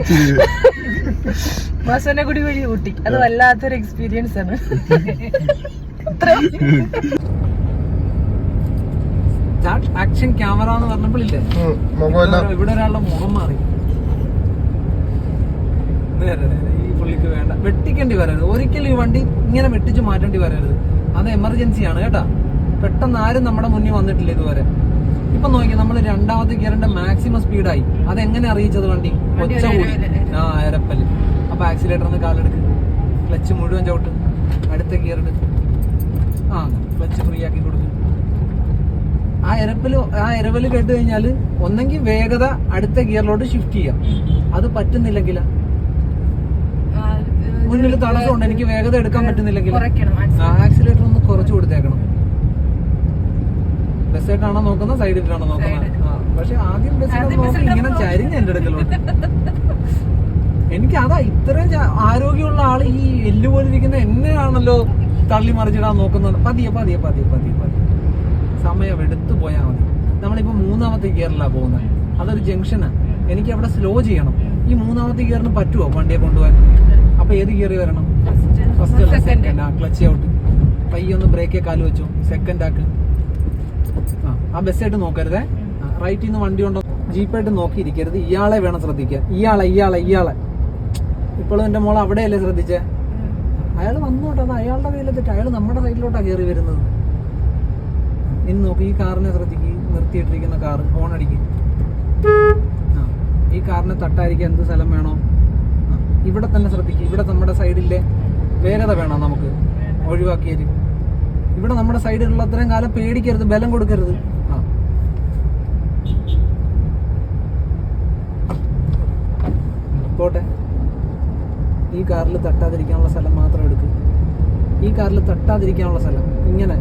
മസനഗുടി വഴി ഊട്ടി. അത് വല്ലാത്തൊരു എക്സ്പീരിയൻസ് ആണ്. ആക്ഷൻ ക്യാമറ എന്ന് പറഞ്ഞപ്പോഴില്ലേ? ഇവിടെ ഒരാളുടെ മുഖം മാറി. ഈ പുള്ളിക്ക് വേണ്ട. വെട്ടിക്കേണ്ടി വരരുത്. ഒരിക്കലും ഈ വണ്ടി ഇങ്ങനെ വെട്ടിച്ച് മാറ്റേണ്ടി വരരുത്. അത് എമർജൻസി ആണ് കേട്ടാ. പെട്ടെന്ന് ആരും നമ്മുടെ മുന്നിൽ വന്നിട്ടില്ല ഇതുവരെ. ഇപ്പൊ നോക്കി നമ്മൾ രണ്ടാമത്തെ ഗിയറിന്റെ മാക്സിമം സ്പീഡായി അതെങ്ങനെ അറിയിച്ചത് വണ്ടി? ഒച്ച കൂടി. ആ എരപ്പൽ. അപ്പൊ ആക്സിലേറ്ററിന്ന് കാലെടുക്ക്. ക്ലച്ച് മുഴുവൻ ചവിട്ട്. അടുത്ത ഗിയർ എടുത്ത് ആ ക്ലച്ച് ഫ്രീ ആക്കി കൊടുക്ക്. ആ എരപ്പൽ ആ എരവൽ കേട്ട് കഴിഞ്ഞാൽ ഒന്നെങ്കിൽ വേഗത അടുത്ത ഗിയറിലോട്ട് ഷിഫ്റ്റ് ചെയ്യാം. അത് പറ്റുന്നില്ലെങ്കിൽ. മുന്നിൽ തടസ്സമുണ്ട്. എനിക്ക് വേഗത എടുക്കാൻ പറ്റുന്നില്ലെങ്കിൽ. ആക്സിലേറ്റർ ഒന്ന് കുറച്ച് കൊടുത്തേക്കണം. ബസ്സായിട്ടാണോ നോക്കുന്നത് സൈഡിലാണോ നോക്കുന്നത്? ആ പക്ഷെ ആദ്യം ബസ്സിൽ നോക്കി ഇങ്ങനെ ചരിഞ്ഞ എന്റെ അടുക്കലോട്ട്. എനിക്ക് അതാ ഇത്രയും ആരോഗ്യമുള്ള ആൾ ഈ എല്ല് പോലെ ഇരിക്കുന്ന എന്നെയാണല്ലോ തള്ളി മറിച്ചിടാൻ നോക്കുന്നത്. പതിയെ പതിയെ പതിയെ പതിയെ പതിയെ. സമയം എടുത്തു പോയാൽ മതി. നമ്മളിപ്പോ മൂന്നാമത്തെ ഗിയറിലാണ് പോകുന്നത്. അതൊരു ജംഗ്ഷനാണ് എനിക്ക് അവിടെ സ്ലോ ചെയ്യണം. ഈ മൂന്നാമത്തെ ഗിയറിന് പറ്റുമോ വണ്ടിയെ കൊണ്ടുപോകാൻ? അപ്പൊ ഏത് ഗിയറി വരണം? First second. ആ ക്ലച്ച് ഔട്ട്. പയ്യൊന്ന് ബ്രേക്കേ കാൽ വെച്ചു. സെക്കൻഡ് ആക്ക്. ആ ബസ്സായിട്ട് നോക്കരുതേ. റൈറ്റിൽ നിന്ന് വണ്ടി ഉണ്ടോ ജീപ്പായിട്ട് നോക്കിയിരിക്കരുത്. ഇയാളെ വേണം ശ്രദ്ധിക്കാൻ. ഇയാളെ ഇയാളെ ഇയാളെ. ഇപ്പോഴും എന്റെ മോൾ അവിടെയല്ലേ ശ്രദ്ധിച്ചേ? അയാൾ വന്നോട്ടെ അത് അയാളുടെ കയ്യിലെത്തിട്ട് അയാൾ നമ്മുടെ സൈഡിലോട്ടാണ് കയറി വരുന്നത്. ഇനി നോക്കി ഈ കാറിനെ ശ്രദ്ധിക്ക്. നിർത്തിയിട്ടിരിക്കുന്ന കാറ് ഹോൺ അടിക്ക് ഈ കാറിനെ തട്ടായിരിക്കാൻ എന്ത് സ്ഥലം വേണോ? ഇവിടെ തന്നെ ശ്രദ്ധിക്കുക ഇവിടെ നമ്മുടെ സൈഡിലെ വേഗത വേണോ നമുക്ക്? ഒഴിവാക്കിയത് ഇവിടെ നമ്മുടെ സൈഡിലുള്ള അത്രയും കാലം പേടിക്കരുത് ബലം കൊടുക്കരുത്. ആ. പോട്ടെ. ഈ കാറിൽ തട്ടാതിരിക്കാനുള്ള സ്ഥലം മാത്രം എടുക്കും. ഈ കാറിൽ തട്ടാതിരിക്കാനുള്ള സ്ഥലം ഇങ്ങനെ.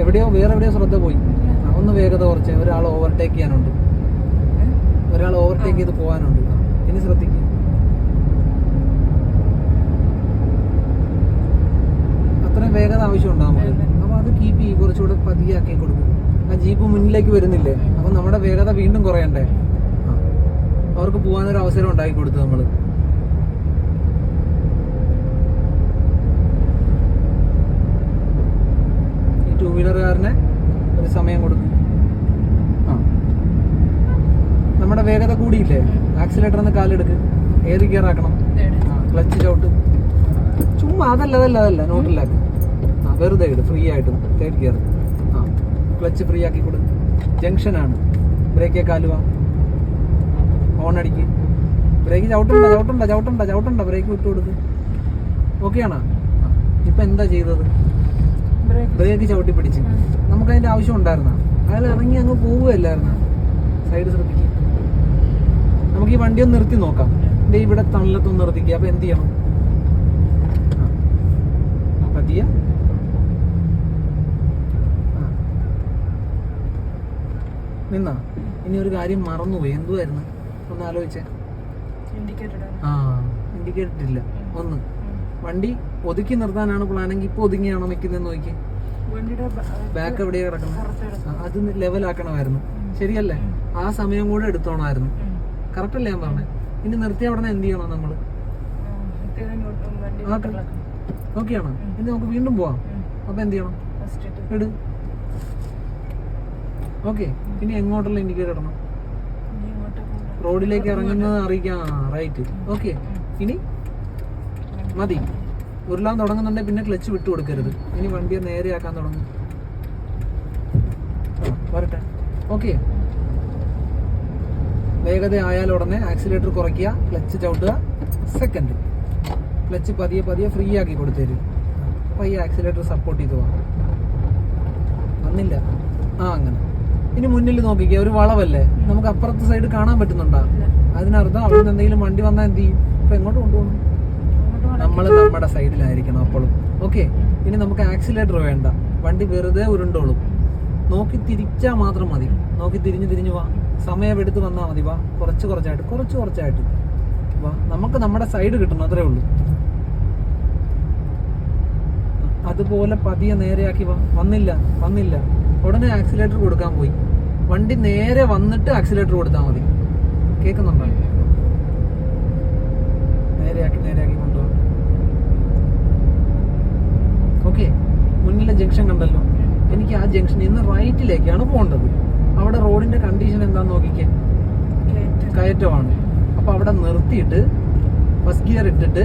എവിടെയോ വേറെ എവിടെയോ ശ്രദ്ധ പോയി. ഒന്ന് വേഗത കുറച്ച്. ഒരാൾ ഓവർടേക്ക് ചെയ്യാനുണ്ട്. ഒരാൾ ഓവർടേക്ക് ചെയ്ത് പോകാനുണ്ട്. ഇനി ശ്രദ്ധിക്കും അത്രയും വേഗത ആവശ്യമുണ്ടോ നമുക്ക്? അപ്പൊ അത് കീപ്പ് ചെയ്യും. കുറച്ചുകൂടെ പതിയെ ആക്കി കൊടുക്കും. ആ ജീപ്പ് മുന്നിലേക്ക് വരുന്നില്ലേ? അപ്പൊ നമ്മുടെ വേഗത വീണ്ടും കുറയണ്ടേ. അവർക്ക് പോകാനൊരു അവസരം ഉണ്ടാക്കി കൊടുത്തു നമ്മൾ. ഈ ടൂ വീലറുകാരനെ ഒരു സമയം കൊടുക്കും. ആ. നമ്മുടെ വേഗത കൂടിയില്ലേ? ആക്സിലേറ്റർ ഒന്ന് കാലെടുക്ക്. ഏത് ഗിയർ ആക്കണം? ക്ലച്ച് ചവിട്ട്. ചുമ്മാ അതല്ല അതല്ല അതല്ല. നോട്ടിലാക്ക് വെറുതെ ഇട് ഫ്രീ ആയിട്ട് തേർഡ് ഗിയർ ആ ക്ലച്ച് ഫ്രീ ആക്കി കൊടു. ജംഗ്ഷനാണ് ബ്രേക്കേ കാലുവാ ഓൺ അടിക്ക്. ബ്രേക്ക് ചവിട്ടണ്ട ചവിട്ടണ്ട ചവിട്ടണ്ട ചവിട്ടണ്ട. ബ്രേക്ക് വിട്ട് കൊടുക്ക്. ഓക്കെ ആണോ? ഇപ്പൊ എന്താ ചെയ്തത്? ബ്രേക്ക് ചവിട്ടി പിടിച്ച്. നമുക്ക് അതിന്റെ ആവശ്യം ഉണ്ടായിരുന്ന? അയാൾ ഇറങ്ങി അങ്ങ് പോവുകയല്ലായിരുന്ന? സൈഡ് ശ്രദ്ധിക്കുക നമുക്ക് ഈ വണ്ടി ഒന്ന് നിർത്തി നോക്കാം. ഇവിടെ തണലത്തൊന്ന് നിർത്തിക്കുക അപ്പൊ എന്ത് ചെയ്യണം. പതിയെ ആ. നിന്നാ? ഇനി ഒരു കാര്യം മറന്നുപോയി. എന്തുവായിരുന്നു? ഒന്ന് ആലോചിച്ചേ. ആ ഇൻഡിക്കേറ്റർ ഇല്ല. ഒന്ന്. വണ്ടി ഒതുക്കി നിർത്താനാണ് പ്ലാനെങ്കിൽ ഇപ്പൊ ഒതുങ്ങിയാണോ നിൽക്കുന്നതെന്ന് നോക്കി. ബാക്ക് എവിടെയാ കിടക്കുന്നത്? ആ, അത് ലെവലാക്കണമായിരുന്നു ശരിയല്ലേ? ആ സമയം കൂടെ എടുത്തോണമായിരുന്നു. കറക്റ്റ് അല്ലേ ഞാൻ പറഞ്ഞത് ഇനി നിർത്തിയ ഉടനെ എന്ത് ചെയ്യണം നമ്മൾ? ഓക്കെ ആണോ? ഇനി നമുക്ക് വീണ്ടും പോവാം. അപ്പൊ എന്ത് ചെയ്യണം? ഇട്. ഓക്കെ ഇനി എങ്ങോട്ടുള്ള ഇൻഡിക്കേറ്റർ ഇടണം റോഡിലേക്ക് ഇറങ്ങുന്നത് അറിയിക്കാം. റൈറ്റ് ഓക്കെ ഇനി മതി. ഉരുളാൻ തുടങ്ങുന്നുണ്ടെങ്കിൽ പിന്നെ ക്ലച്ച് വിട്ടു കൊടുക്കരുത്. ഇനി വണ്ടിയെ നേരെയാക്കാൻ തുടങ്ങും. വരട്ടെ. ഓക്കെ. വേഗത ആയാൽ ഉടനെ ആക്സിലേറ്റർ കുറയ്ക്കുക ക്ലച്ച് ചവിട്ടുക. സെക്കൻഡ് ക്ലച്ച് പതിയെ പതിയെ ഫ്രീ ആക്കി കൊടുത്തേരും. അപ്പം ഈ ആക്സിലേറ്റർ സപ്പോർട്ട് ചെയ്തു വന്നില്ല. ആ അങ്ങനെ. ഇനി മുന്നിൽ നോക്കിക്കേ ഒരു വളവല്ലേ? നമുക്ക് അപ്പുറത്തെ സൈഡ് കാണാൻ പറ്റുന്നുണ്ടോ? അതിനർത്ഥം അവിടെ നിന്ന് എന്തെങ്കിലും വണ്ടി വന്നാൽ എന്ത് ചെയ്യും? ഇപ്പൊ എങ്ങോട്ട് കൊണ്ടുപോകണം? നമ്മൾ നമ്മുടെ സൈഡിലായിരിക്കണം അപ്പോഴും ഓക്കെ ഇനി നമുക്ക് ആക്സിലേറ്റർ വേണ്ട. വണ്ടി വെറുതെ ഉരുണ്ടോളും. നോക്കി തിരിച്ചാൽ മാത്രം മതി. നോക്കി തിരിഞ്ഞ് തിരിഞ്ഞു വാ. സമയം എടുത്ത് വന്നാൽ മതി. വാ. കുറച്ച് കുറച്ചായിട്ട് കുറച്ച് കുറച്ചായിട്ട്. വാ. നമുക്ക് നമ്മുടെ സൈഡ് കിട്ടണം അത്രേ ഉള്ളൂ. അതുപോലെ പതിയെ നേരെയാക്കി വാ. വന്നില്ല വന്നില്ല. ഉടനെ ആക്സിലേറ്റർ കൊടുക്കാൻ പോയി. വണ്ടി നേരെ വന്നിട്ട് ആക്സിലേറ്റർ കൊടുത്താൽ മതി. കേൾക്കുന്നുണ്ടോ? നേരെയാക്കി നേരെയാക്കി കൊണ്ടുപോകും ഓക്കെ മുന്നിലെ ജംഗ്ഷൻ കണ്ടല്ലോ. എനിക്ക് ആ ജംഗ്ഷനിൽ നിന്ന് റൈറ്റിലേക്കാണ് പോകേണ്ടത്. അവിടെ റോഡിന്റെ കണ്ടീഷൻ എന്താന്ന് നോക്കിക്കേ. കയറ്റമാണ്. അപ്പൊ അവിടെ നിർത്തിയിട്ട് ഫസ്റ്റ് ഗിയർ ഇട്ടിട്ട്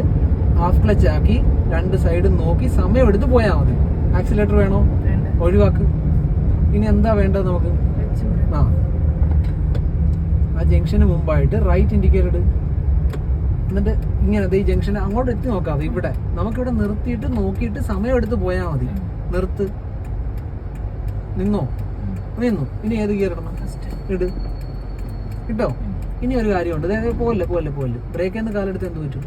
ഹാഫ് ക്ലച്ച് ആക്കി രണ്ട് സൈഡും നോക്കി സമയം എടുത്ത് പോയാൽ മതി. ആക്സിലേറ്റർ വേണോ? ഒഴിവാക്ക്. ഇനി എന്താ വേണ്ടത് നമുക്ക്? ആ. ആ ജംഗ്ഷന് മുമ്പായിട്ട് റൈറ്റ് ഇൻഡിക്കേറ്റർ എന്നിട്ട് ഇങ്ങനെ ദേ ഈ ജംഗ്ഷൻ അങ്ങോട്ട് എത്തി നോക്കാം ഇവിടെ. നമുക്കിവിടെ നിർത്തിയിട്ട് നോക്കിയിട്ട് സമയം എടുത്ത് പോയാൽ മതി. നിർത്ത്. നിന്നോ? നിന്നു. ഇനി ഏത് ഗിയർ ഇടണം? ഇട്. കിട്ടോ? ഇനി ഒരു കാര്യമുണ്ട്. ദേ, ദേ, പോവല്ലേ പോവല്ലേ പോവല്ലേ. ബ്രേക്ക് എന്ന് കാലെടുത്ത് എന്ത് പറ്റും?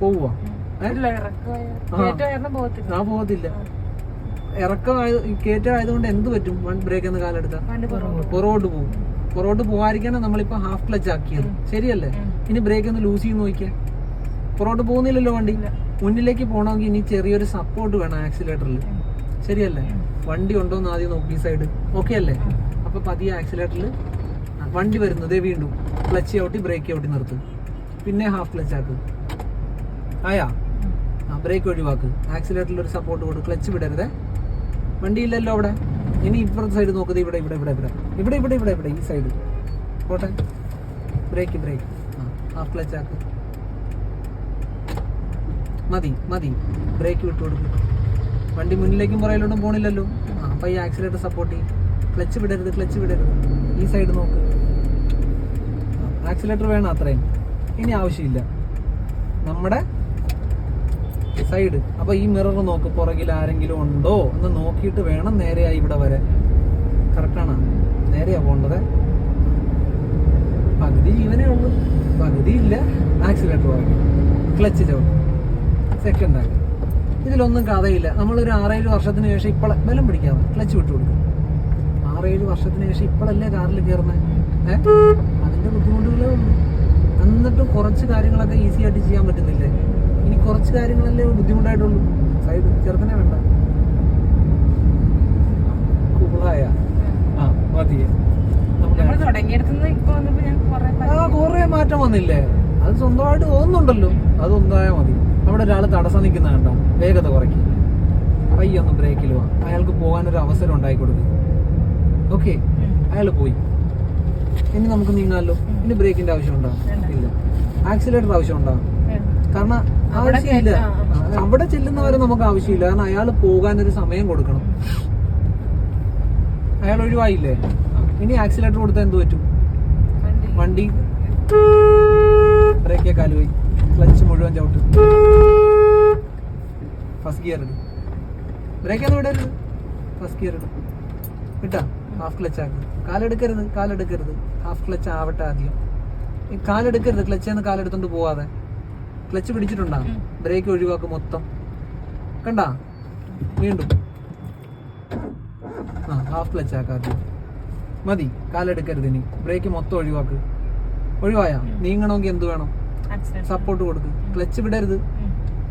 പോവുക ആ. പോവത്തില്ല പോകത്തില്ല. ആ പോകത്തില്ല ഇറക്കം കയറ്റം ആയതുകൊണ്ട് എന്ത് പറ്റും? വൺ ബ്രേക്ക് എന്ന് കാലെടുത്താൽ പുറകോട്ട് പോകും. പുറകോട്ട് പോകാതിരിക്കാനാണ് നമ്മളിപ്പോ ഹാഫ് ക്ലച്ച് ആക്കിയത്. ശരിയല്ലേ? ഇനി ബ്രേക്ക് ഒന്ന് ലൂസ് ചെയ്ത് നോക്കിയാ. പുറകോട്ട് പോകുന്നില്ലല്ലോ വണ്ടി. മുന്നിലേക്ക് പോകണമെങ്കിൽ ഇനി ചെറിയൊരു സപ്പോർട്ട് വേണം ആക്സിലേറ്ററിൽ ശരിയല്ലേ? വണ്ടി ഉണ്ടോ എന്ന് ആദ്യം നോക്കി സൈഡ് ഓക്കെ അല്ലേ? അപ്പൊ പതിയെ ആക്സിലേറ്ററിൽ വണ്ടി വരുന്നതേ വീണ്ടും. ക്ലച്ച് ഔട്ടി ബ്രേക്ക് ഔട്ടി നിർത്തും. പിന്നെ ഹാഫ് ക്ലച്ച് ആക്കും. ആയാ? ആ ബ്രേക്ക് ഒഴിവാക്ക്. ആക്സിലേറ്ററിൽ ഒരു സപ്പോർട്ട് കൊടുക്കും ക്ലച്ച് വിടരുതേ. വണ്ടി ഇല്ലല്ലോ അവിടെ. ഇനി ഇപ്പുറത്തെ സൈഡ് നോക്കുന്നത് ഇവിടെ ഇവിടെ ഇവിടെ ഇവിടെ. ഇവിടെ ഇവിടെ ഇവിടെ ഇവിടെ ഈ സൈഡ് പോട്ടെ. ബ്രേക്ക് ബ്രേക്ക് ആ ക്ലച്ച് ആക്ക്. മതി മതി. ബ്രേക്ക് വിട്ടു കൊടുക്കും. വണ്ടി മുന്നിലേക്കും പുറയിലോട്ടും പോണില്ലല്ലോ. ആ അപ്പം ഈ ആക്സിലേറ്റർ സപ്പോർട്ട് ചെയ്യും. ക്ലച്ച് വിടരുത് ക്ലച്ച് വിടരുത്. ഈ സൈഡ് നോക്ക്. ആക്സിലേറ്റർ വേണം അത്രയും. ഇനി ആവശ്യമില്ല. നമ്മുടെ സൈഡ് അപ്പൊ ഈ മിറർ നോക്ക് പുറകിൽ ആരെങ്കിലും ഉണ്ടോ എന്ന് നോക്കിയിട്ട് വേണം നേരെയായി ഇവിടെ വരെ. കറക്റ്റാണ് നേരെയാ പോണ്ടത് പകുതി ജീവനേ ഉള്ളൂ. പകുതി ഇല്ല. ആക്സിലേറ്റർ വാങ്ങി ക്ലച്ച് ചവിട്ടി സെക്കൻഡ് ആക്കി. ഇതിലൊന്നും കഥയില്ല. നമ്മളൊരു ആറേഴ് വർഷത്തിന് ശേഷം ഇപ്പോഴെ ബലം പിടിക്കാതെ ക്ലച്ച് വിട്ടു കൊടുക്കും. ആറേഴ് വർഷത്തിന് ശേഷം ഇപ്പോഴല്ലേ കാറിൽ കയറുന്നത് ഏഹ് അതിന്റെ ബുദ്ധിമുട്ടുകളേ ഉള്ളൂ. എന്നിട്ടും കുറച്ച് കാര്യങ്ങളൊക്കെ ഈസി ആയിട്ട് ചെയ്യാൻ പറ്റുന്നില്ലേ? ഇനി കുറച്ച് കാര്യങ്ങളല്ലേ ബുദ്ധിമുട്ടായിട്ടുള്ളൂ. സൈഡ് ചെറുക്കനെ വേണ്ട. കൂളായ ആ ആ കുറെ മാറ്റം വന്നില്ലേ? അത് സ്വന്തമായിട്ട് തോന്നുന്നുണ്ടല്ലോ. അത് ഒന്നായാ മതി. അവിടെ ഒരാൾ തടസ്സം നിൽക്കുന്ന കണ്ടോ? വേഗത കുറയ്ക്കും. പയ്യൊന്ന് ബ്രേക്കിൽ വാ. അയാൾക്ക് പോകാൻ ഒരു അവസരം ഉണ്ടായി കൊടുക്കും. ഓക്കെ അയാൾ പോയി. ഇനി നമുക്ക് നീങ്ങാമല്ലോ ഇനി ബ്രേക്കിന്റെ ആവശ്യമുണ്ടോ വേണ്ട. ഇല്ല. ആക്സിലേറ്റർ ആവശ്യമുണ്ടോ കാരണം ആവശ്യമില്ല അവിടെ ചെല്ലുന്നവരെ നമുക്ക് ആവശ്യമില്ല. കാരണം അയാൾ പോകാൻ ഒരു സമയം കൊടുക്കണം. അയാൾ ഒഴിവായില്ലേ? ഇനി ആക്സിലേറ്റർ കൊടുത്താൽ എന്ത് പറ്റും? വണ്ടി. ബ്രേക്കേ കാലുപോയി. ക്ലച്ച് മുഴുവൻ ചവിട്ട്. ഫസ്റ്റ് ഗിയർ ഇടും. ബ്രേക്കൊന്നും വിടരുത് ഫസ്റ്റ് ഗിയർ ഇടും. കിട്ടാ ഹാഫ് ക്ലച്ച് ആക്ക്. കാലെടുക്കരുത്. കാലെടുക്കരുത്. ഹാഫ് ക്ലച്ച് ആവട്ടെ ആദ്യം. ഈ കാലെടുക്കരുത്. ക്ലച്ച് നിന്ന് കാലെടുത്തോണ്ട് പോവാതെ. ക്ലച്ച് പിടിച്ചിട്ടുണ്ടാ? ബ്രേക്ക് ഒഴിവാക്കും മൊത്തം. കണ്ടാ? വീണ്ടും. ആ ഹാഫ് ക്ലച്ച് ആക്കാതെ മതി കാലെടുക്കരുത് ഇനി. ബ്രേക്ക് മൊത്തം ഒഴിവാക്ക്. ഒഴിവായ? നീങ്ങണമെങ്കിൽ എന്ത് വേണം? സപ്പോർട്ട് കൊടുക്ക്. ക്ലച്ച് വിടരുത്.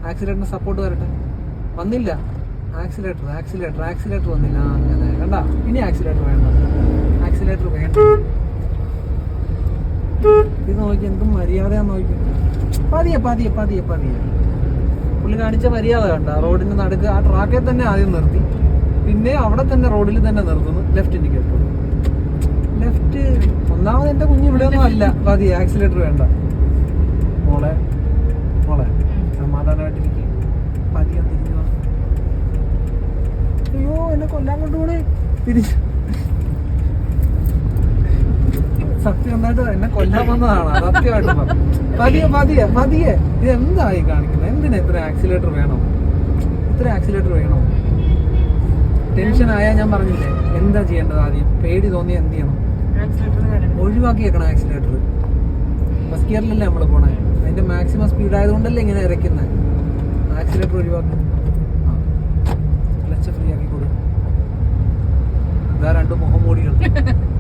ആക്സിലേറ്ററിന് സപ്പോർട്ട് വരട്ടെ. വന്നില്ല. ആക്സിലേറ്റർ ആക്സിലേറ്റർ ആക്സിലേറ്റർ വന്നില്ല. അങ്ങനെ. കണ്ട? ഇനി ആക്സിലേറ്റർ വേണ്ട. ആക്സിലേറ്റർ വേണ്ട. ഇത് നോക്കി എന്തും മര്യാദയാന്ന് നോക്കി. പതിയെ പതിയെ പതിയെ പതിയെ. പുള്ളി കാണിച്ച മര്യാദ കണ്ട. റോഡിന് നടുക്ക് ആ ട്രാക്കിൽ തന്നെ ആദ്യം നിർത്തി. പിന്നെ അവിടെ തന്നെ റോഡിൽ തന്നെ നിർത്തുന്നു. ലെഫ്റ്റ് ഇൻഡിക്കേറ്റർ ലെഫ്റ്റ് ഒന്നാമത് എന്റെ കുഞ്ഞ് ഇവിടെ ഒന്നും അല്ല. പതി ആക്സിലേറ്റർ വേണ്ട. മോളെ മോളെ സമാധാനമായിട്ടിരിക്കും. അയ്യോ എന്നെ കൊല്ലാൻ കൊണ്ടുപോണേ. തിരിച്ചു സത്യം എന്നായിട്ട് എന്നെ കൊല്ലാൻ വന്നതാണ്. സത്യമായിട്ട് പതിയെ പതിയെ പതിയെ ഇത് എന്തായി കാണിക്കുന്നത്? എന്തിനാ ഇത്ര ആക്സിലേറ്റർ വേണം? ഇത്ര ആക്സിലേറ്റർ വേണോ? ടെൻഷൻ ആയാൽ ഞാൻ പറഞ്ഞില്ലേ എന്താ ചെയ്യേണ്ടത് ആദ്യം? പേടി തോന്നിയ എന്ത് ചെയ്യണം? ഒഴിവാക്കിയേക്കണം ആക്സിലേറ്റർ ഫസ്റ്റ് ഗിയറിലല്ലേ നമ്മൾ പോണേ? അതിന്റെ മാക്സിമം സ്പീഡ് ആയതുകൊണ്ടല്ലേ ഇങ്ങനെ ഇറക്കുന്നത് ആക്സിലേറ്റർ ഒഴിവാക്കി. ക്ലച്ച് ഫ്രീ ആക്കി കൊടുക്കും. ഇതാ രണ്ട് മുഖം മൂടികൾ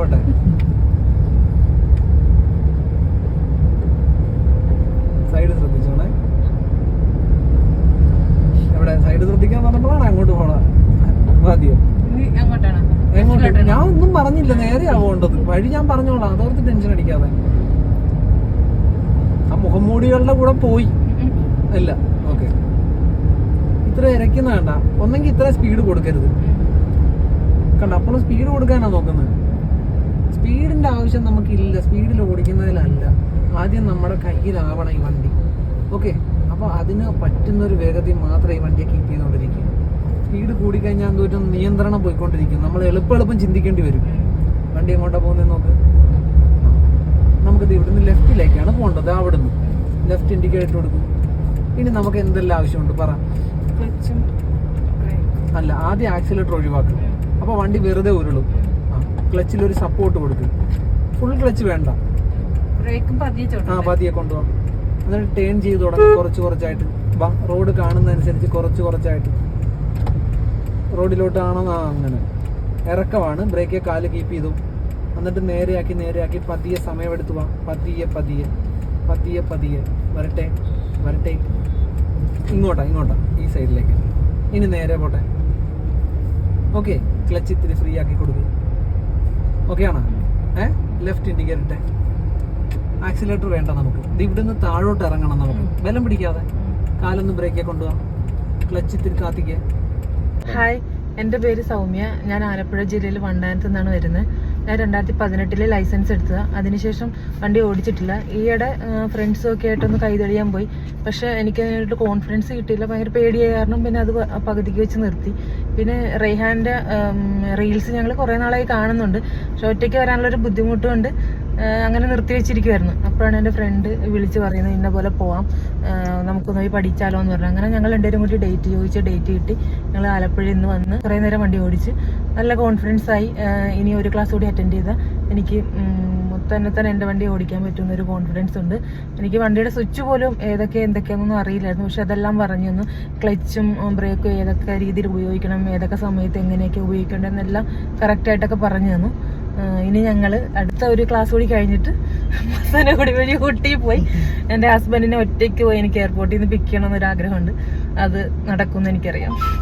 ഓട്ടെ സൈഡ് ശ്രദ്ധിച്ചോണേ. എവിടെ? സൈഡ് ശ്രദ്ധിക്കാൻ പറഞ്ഞപ്പോഴാണ് അങ്ങോട്ട് പോണത്. മതിയോ? എങ്ങോട്ട്? ഞാൻ ഒന്നും പറഞ്ഞില്ല നേരെ പോകേണ്ടത് വഴി ഞാൻ പറഞ്ഞോളാം. അതോർത്ത് ടെൻഷൻ അടിക്കാതെ. ആ മുഖംമൂടികളുടെ കൂടെ പോയി. ഇല്ല. ഓക്കെ. ഇത്ര ഇരയ്ക്കുന്ന വേണ്ട. ഒന്നെങ്കിൽ ഇത്ര സ്പീഡ് കൊടുക്കരുത്. കണ്ട? അപ്പോൾ സ്പീഡ് കൊടുക്കാനാ നോക്കുന്നത്. സ്പീഡിന്റെ ആവശ്യം നമുക്കില്ല. സ്പീഡിൽ ഓടിക്കുന്നതിലല്ല. ആദ്യം നമ്മുടെ കയ്യിലാവണം ഈ വണ്ടി. ഓക്കെ? അപ്പോൾ അതിന് പറ്റുന്ന ഒരു വേഗതയിൽ മാത്രമേ ഈ വണ്ടിയെ കീപ്പ് ചെയ്തുകൊണ്ടിരിക്കും. സ്പീഡ് കൂടിക്കഴിഞ്ഞാൽ എന്തോറ്റും നിയന്ത്രണം പോയിക്കൊണ്ടിരിക്കും. നമ്മൾ എളുപ്പം എളുപ്പം ചിന്തിക്കേണ്ടി വരും. വണ്ടി എങ്ങോട്ടാ പോകുന്നത് നോക്ക്. നമുക്കിത് ഇവിടുന്ന് ലെഫ്റ്റിലേക്കാണ് പോകേണ്ടത്. അവിടുന്ന്. ലെഫ്റ്റ് ഇൻഡിക്കേറ്റർ കൊടുക്കും ഇനി നമുക്ക് എന്തെല്ലാം ആവശ്യമുണ്ട്? പറ. അല്ല ആദ്യം ആക്സിലേറ്റർ ഒഴിവാക്കും അപ്പോൾ വണ്ടി വെറുതെ ഉരുളും. ക്ലച്ചിൽ ഒരു സപ്പോർട്ട് കൊടുക്കും. ഫുൾ ക്ലച്ച് വേണ്ട. ബ്രേക്കും പതിയെ ആ പതിയെ കൊണ്ടുപോകാം. എന്നിട്ട് ടേൺ ചെയ്ത് തുടങ്ങും. കുറച്ച് കുറച്ചായിട്ട്. റോഡ് കാണുന്നതനുസരിച്ച് കുറച്ച് കുറച്ചായിട്ട്. റോഡിലോട്ടാണോ? ആ അങ്ങനെ. ഇറക്കമാണ്. ബ്രേക്കെ കാൽ കീപ്പ് ചെയ്തു. എന്നിട്ട് നേരെയാക്കി നേരെയാക്കി പതിയെ സമയമെടുത്ത് വാ. പതിയെ പതിയെ. പതിയെ പതിയെ. വരട്ടെ വരട്ടെ. ഇങ്ങോട്ടാ ഇങ്ങോട്ടാ. ഈ സൈഡിലേക്ക് ഇനി നേരെ പോട്ടെ. ഓക്കെ ക്ലച്ച് ഇത്തിരി ഫ്രീ ആക്കി കൊടുക്കും. ഓക്കെ ആണോ ഏ ലെഫ്റ്റ് ഇൻഡിക്കേറ്റർ ആക്സിലേറ്റർ വേണ്ട നമുക്ക്. ഇത് ഇവിടുന്ന് താഴോട്ട് ഇറങ്ങണം നമുക്ക്. ബലം പിടിക്കാതെ. കാലൊന്ന് ബ്രേക്കെ കൊണ്ടുപോകാം ക്ലച്ച് ഇത്തിരി കാത്തിക്കേ ഹായ് എന്റെ പേര് സൗമ്യ. ഞാൻ ആലപ്പുഴ ജില്ലയിൽ വണ്ടാനത്ത് നിന്നാണ് വരുന്നത്. ഞാൻ രണ്ടായിരത്തി പതിനെട്ടിൽ ലൈസൻസ് എടുത്തത്. അതിനുശേഷം വണ്ടി ഓടിച്ചിട്ടില്ല. ഈയിടെ ഫ്രണ്ട്സും ഒക്കെ ആയിട്ടൊന്ന് കൈതെളിയാൻ പോയി. പക്ഷേ എനിക്ക് അതിനായിട്ട് കോൺഫിഡൻസ് കിട്ടിയില്ല. ഭയങ്കര പേടിയായ കാരണം പിന്നെ അത് പകുതിക്ക് വെച്ച് നിർത്തി. പിന്നെ റെയ്ഹാന്റെ റീൽസ് ഞങ്ങൾ കുറേ നാളായി കാണുന്നുണ്ട്. പക്ഷെ ഒറ്റയ്ക്ക് വരാനുള്ളൊരു ബുദ്ധിമുട്ടുകൊണ്ട് അങ്ങനെ നിർത്തി വെച്ചിരിക്കുമായിരുന്നു അപ്പോഴാണ് എന്റെ ഫ്രണ്ട് വിളിച്ച് പറയുന്നത് ഇന്ന പോലെ പോവാം. നമുക്കൊന്ന് പോയി പഠിച്ചാലോ എന്ന് പറഞ്ഞു. അങ്ങനെ ഞങ്ങൾ രണ്ടുപേരും കൂടി ഡേറ്റ് ചോദിച്ച് ഡേറ്റ് കിട്ടി. ഞങ്ങൾ ആലപ്പുഴയിൽ നിന്ന് വന്ന് കുറേ നേരം വണ്ടി ഓടിച്ച് നല്ല കോൺഫിഡൻസ് ആയി ഇനി ഒരു ക്ലാസ് കൂടി അറ്റൻഡ് ചെയ്താൽ എനിക്ക് തന്നെ തന്നെ എന്റെ വണ്ടി ഓടിക്കാൻ പറ്റുന്ന ഒരു കോൺഫിഡൻസ് ഉണ്ട്. എനിക്ക് വണ്ടിയുടെ സ്വിച്ച് പോലും ഏതൊക്കെ എന്തൊക്കെയാണെന്നൊന്നും അറിയില്ലായിരുന്നു. പക്ഷെ അതെല്ലാം പറഞ്ഞു തന്നു ക്ലച്ചും ബ്രേക്കും ഏതൊക്കെ രീതിയിൽ ഉപയോഗിക്കണം ഏതൊക്കെ സമയത്ത് എങ്ങനെയൊക്കെ ഉപയോഗിക്കേണ്ടതെന്നെല്ലാം കറക്റ്റായിട്ടൊക്കെ പറഞ്ഞു തന്നു. ഇനി ഞങ്ങൾ അടുത്ത ഒരു ക്ലാസ് കൂടി കഴിഞ്ഞിട്ട് മസാനഗുടി വഴി ഊട്ടി പോയി. എന്റെ ഹസ്ബൻഡിനെ ഒറ്റയ്ക്ക് പോയി എനിക്ക് എയർപോർട്ടിൽ നിന്ന് പിക്ക് ചെയ്യണമെന്നൊരു ആഗ്രഹമുണ്ട് അത് നടക്കുമെന്ന് എനിക്കറിയാം.